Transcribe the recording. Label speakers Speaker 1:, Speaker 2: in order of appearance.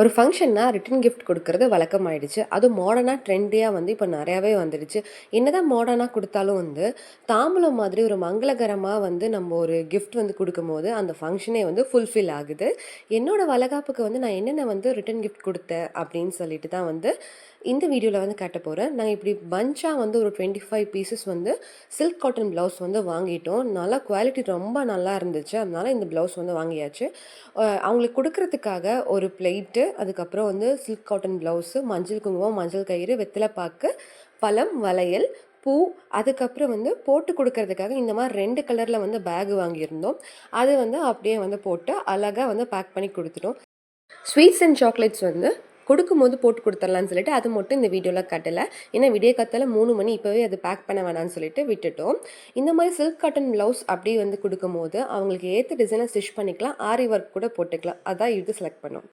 Speaker 1: ஒரு ஃபங்க்ஷன்னா return gift கொடுக்கறது வழக்கம் ஆயிடுச்சு அதுவும் மாடர்னாக ட்ரெண்டியாக வந்து இப்போ நிறையாவே வந்துடுச்சு. என்னதான் மாடர்னாக கொடுத்தாலும் வந்து தாம்பூலம் மாதிரி ஒரு மங்களகரமாக வந்து நம்ம ஒரு கிஃப்ட் வந்து கொடுக்கும்போது அந்த ஃபங்க்ஷனே வந்து ஃபுல்ஃபில் ஆகுது. என்னோடய வளகாப்புக்கு வந்து நான் என்னென்ன வந்து ரிட்டன் கிஃப்ட் கொடுத்தேன் அப்படின்னு சொல்லிட்டு தான் வந்து இந்த வீடியோவில் வந்து காட்ட போகிறேன் நாங்கள் இப்படி பஞ்சாக வந்து ஒரு டுவெண்ட்டி ஃபைவ் பீசஸ் வந்து சில்க் காட்டன் ப்ளவுஸ் வந்து வாங்கிட்டோம். நல்லா குவாலிட்டி ரொம்ப நல்லா இருந்துச்சு. அதனால இந்த ப்ளவுஸ் வந்து வாங்கியாச்சு. அவங்களுக்கு கொடுக்கறதுக்காக ஒரு பிளேட்டு அதுக்கப்புறம் வந்து சில்க் காட்டன் ப்ளவுஸு மஞ்சள் குங்குமம் மஞ்சள் கயிறு வெத்தலை பாக்கு பழம் வளையல் பூ அதுக்கப்புறம் வந்து போட்டு கொடுக்கறதுக்காக இந்த மாதிரி ரெண்டு கலரில் வந்து பேக் வாங்கியிருந்தோம். அது வந்து அப்படியே வந்து போட்டு அழகாக வந்து பேக் பண்ணி கொடுத்துட்டோம். ஸ்வீட்ஸ் அண்ட் சாக்லேட்ஸ் வந்து கொடுக்கும்போது போட்டு கொடுத்துர்லான்னு சொல்லிட்டு அது மட்டும் இந்த வீடியோவில் கட்டலை. ஏன்னா விடிய கத்தால மூணு மணி இப்போவே அது பேக் பண்ண வேணாம்னு சொல்லிட்டு விட்டுட்டோம். இந்த மாதிரி சில்க் காட்டன் ப்ளவுஸ் அப்படியே வந்து கொடுக்கும்போது அவங்களுக்கு ஏற்ற டிசைனை ஸ்டிச் பண்ணிக்கலாம் ஆரி ஒர்க் கூட போட்டுக்கலாம். அதான் இது செலக்ட் பண்ணோம்.